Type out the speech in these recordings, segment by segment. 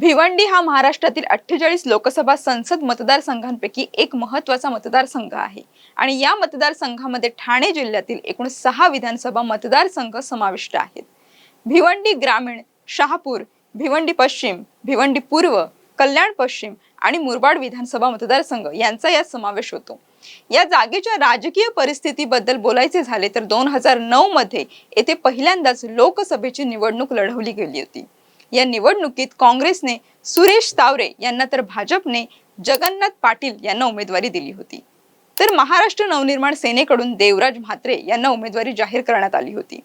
भिवंडी हा महाराष्ट्रातील अठ्ठेचाळीस लोकसभा संसद मतदारसंघांपैकी एक महत्त्वाचा मतदारसंघ आहे. आणि या मतदारसंघामध्ये ठाणे जिल्ह्यातील एकूण सहा विधानसभा मतदारसंघ समाविष्ट आहेत. भिवंडी ग्रामीण शहापूर भिवंडी पश्चिम भिवंडी पूर्व कल्याण पश्चिम आणि मुरबाड विधानसभा मतदारसंघ यांचा यात समावेश होतो. या जागेच्या राजकीय परिस्थितीबद्दल बोलायचे झाले तर दोन हजार नऊ मध्ये येथे पहिल्यांदाच लोकसभेची निवडणूक लढवली गेली होती. या निवडणुकीत काँग्रेसने सुरेश तावरे यांना तर भाजपने जगन्नाथ पाटील यांना उमेदवारी दिली होती. तर महाराष्ट्र नवनिर्माण सेनेकडून देवराज म्हात्रे यांना उमेदवारी जाहीर करण्यात आली होती.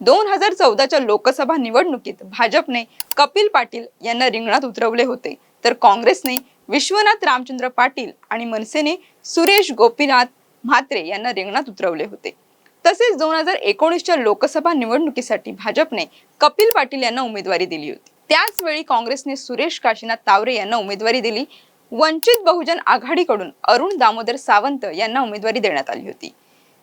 दोन हजार चौदाच्या लोकसभा निवडणुकीत भाजपने कपिल पाटील यांना रिंगणात उतरवले होते. तर काँग्रेसने विश्वनाथ रामचंद्र पाटील आणि मनसेने सुरेश गोपीनाथ म्हात्रे यांना रिंगणात उतरवले होते. तसेच दोन हजार एकोणीसच्या लोकसभा निवडणुकीसाठी भाजपने कपिल पाटील यांना उमेदवारी दिली होती. त्याचवेळी काँग्रेसने सुरेश काशीनाथ तावरे यांना उमेदवारी दिली. वंचित बहुजन आघाडीकडून अरुण दामोदर सावंत यांना उमेदवारी देण्यात आली होती.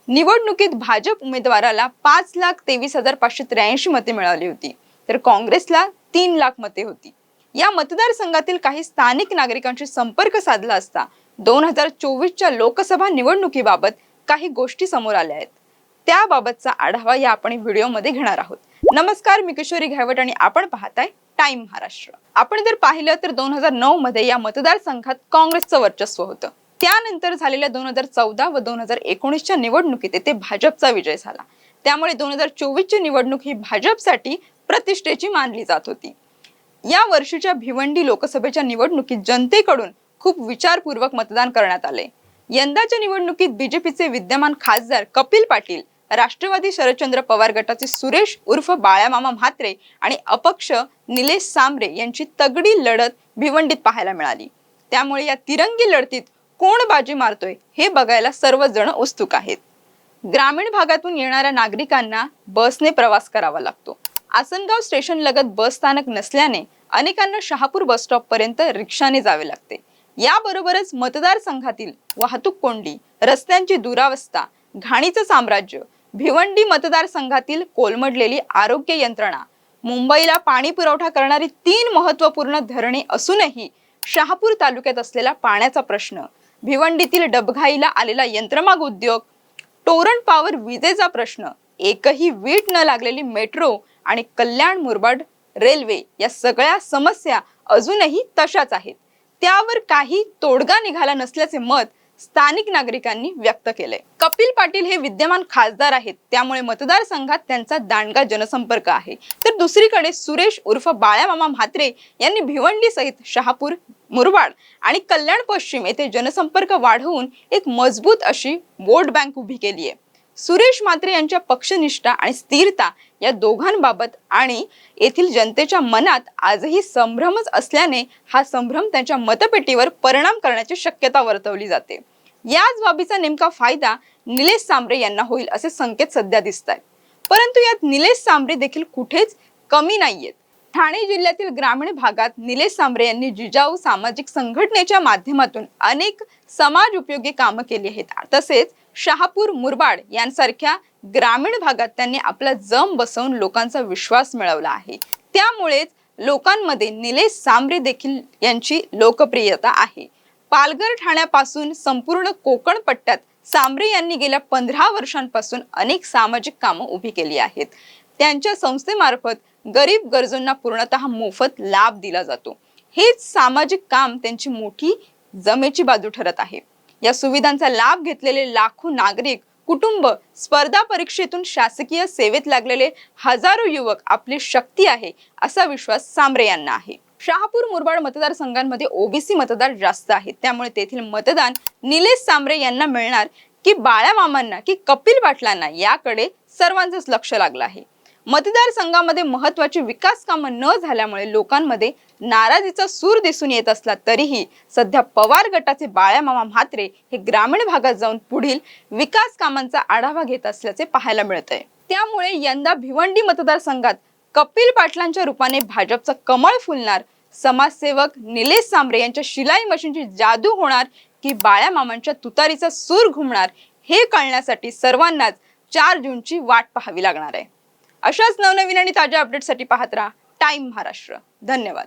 निवडणुकीत भाजप उमेदवाराला पाच लाख तेवीस हजार पाचशे त्र्याऐंशी मते मिळाली होती. तर काँग्रेसला तीन लाख मते होती. या मतदारसंघातील काही स्थानिक नागरिकांशी संपर्क साधला असता दोन हजार चोवीसच्या लोकसभा निवडणुकीबाबत काही गोष्टी समोर आल्या आहेत. त्याबाबतचा आढावा या आपण व्हिडिओमध्ये घेणार आहोत. नमस्कार मी किशोरी घायवट आणि आपण पाहताय टाइम महाराष्ट्र. आपण जर पाहिलं तर दोन हजार नऊ मध्ये या मतदारसंघात काँग्रेसचं वर्चस्व होतं. त्यानंतर झालेल्या दोन हजार चौदा व दोन हजार एकोणीसच्या निवडणुकीत येथे भाजपचा विजय झाला. त्यामुळे दोन हजार चोवीसची निवडणूक ही भाजपसाठी प्रतिष्ठेची मानली जात होती. या वर्षीच्या भिवंडी लोकसभेच्या निवडणुकीत जनतेकडून खूप विचारपूर्वक मतदान करण्यात आले. यंदाच्या निवडणुकीत बीजेपीचे विद्यमान खासदार कपिल पाटील राष्ट्रवादी शरदचंद्र पवार गटाचे सुरेश उर्फ बाळामामा म्हात्रे आणि अपक्ष निलेश सांबरे यांची तगडी लढत भिवंडीत पाहायला मिळाली. त्यामुळे या तिरंगी लढतीत कोण बाजी मारतोय हे बघायला सर्वजण उत्सुक आहेत. ग्रामीण भागातून येणाऱ्या नागरिकांना बसने प्रवास करावा लागतो. आसनगाव स्टेशन लगत बस स्थानक नसल्याने अनेकांना शहापूर बस स्टॉप पर्यंत रिक्षाने जावे लागते. याबरोबरच मतदारसंघातील वाहतूक कोंडी रस्त्यांची दुरावस्था घाणीचं साम्राज्य भिवंडी मतदारसंघातील कोलमडलेली आरोग्य यंत्रणा. मुंबईला पाणी पुरवठा करणारी तीन महत्त्वपूर्ण धरणे असूनही शहापूर तालुक्यात असलेला पाण्याचा प्रश्न भिवंडीतील डबघाईला आलेला यंत्रमाग उद्योग टोरण पावर विजेचा प्रश्न एकही वीट न लागलेली मेट्रो आणि कल्याण मुरबाड रेल्वे या सगळ्या समस्या अजूनही तशाच आहेत. त्यावर काही तोडगा निघाला नसल्याचे मत स्थानिक नागरिकांनी व्यक्त केले कपिल पाटील हे विद्यमान खासदार आहेत. त्यामुळे मतदारसंघात त्यांचा दांडगा जनसंपर्क आहे. तर दुसरीकडे सुरेश उर्फ बाळ्यामामा म्हात्रे यांनी भिवंडी सहित शहापूर मुरबाड आणि कल्याण पश्चिम येथे जनसंपर्क वाढवून एक मजबूत अशी वोट बँक उभी केली आहे सुरेश मात्रे यांच्या पक्षनिष्ठा आणि स्थिरता या दोघांबाबत आणि येथील जनतेच्या मनात आजही संभ्रमच असल्याने हा संभ्रम त्यांच्या मतपेटीवर परिणाम करण्याची शक्यता वर्तवली जाते. याच बाबीचा नेमका फायदा निलेश सांबरे यांना होईल असे संकेत सध्या दिसत आहेत परंतु यात निलेश सांबरे देखील कुठेच कमी नाहीयेत. ठाणे जिल्ह्यातील ग्रामीण भागात निलेश सांबरे यांनी जिजाऊ सामाजिक संघटनेच्या माध्यमातून अनेक समाज उपयोगी कामं केली आहेत. तसेच शहापूर मुरबाड यांसारख्या ग्रामीण भागात त्यांनी आपला जम बसवून लोकांचा विश्वास मिळवला आहे. त्यामुळेच लोकांमध्ये निलेश सांबरे देखील यांची लोकप्रियता आहे. पालघर ठाण्यापासून संपूर्ण कोकण पट्ट्यात सांबरे यांनी गेल्या पंधरा वर्षांपासून अनेक सामाजिक कामं उभी केली आहेत. त्यांच्या संस्थेमार्फत गरीब गरजूंना पूर्णतः मोफत लाभ दिला जातो. हेच सामाजिक काम त्यांची मोठी जमेची बाजू ठरत आहे. या सुविधांचा लाभ घेतलेले लाखो नागरिक कुटुंब स्पर्धा परीक्षेतून शासकीय सेवेत लागलेले हजारो युवक आपली शक्ती आहे असा विश्वास सांबरे यांना आहे. शहापूर मुरबाड मतदारसंघांमध्ये ओबीसी मतदार जास्त आहेत. त्यामुळे तेथील मतदान निलेश सांबरे यांना मिळणार की बाळामामांना की कपिल पाटलांना याकडे सर्वांचंच लक्ष लागलं आहे. मतदारसंघामध्ये महत्वाची विकास कामं न झाल्यामुळे लोकांमध्ये नाराजीचा सूर दिसून येत असला तरीही सध्या पवार गटाचे बाळ्यामामा म्हात्रे हे ग्रामीण भागात जाऊन पुढील विकास कामांचा आढावा घेत असल्याचे पाहायला मिळत आहे त्यामुळे यंदा भिवंडी मतदारसंघात कपिल पाटलांच्या रूपाने भाजपचं कमळ फुलणार समाजसेवक निलेश सांबरे यांच्या शिलाई मशीनची जादू होणार की बाळ्यामामांच्या तुतारीचा सूर घुमणार हे कळण्यासाठी सर्वांनाच चार जूनची वाट पाहावी लागणार आहे. अशाच नवनवीन आणि ताज्या अपडेटसाठी पाहत राहा. टाइम महाराष्ट्र. धन्यवाद.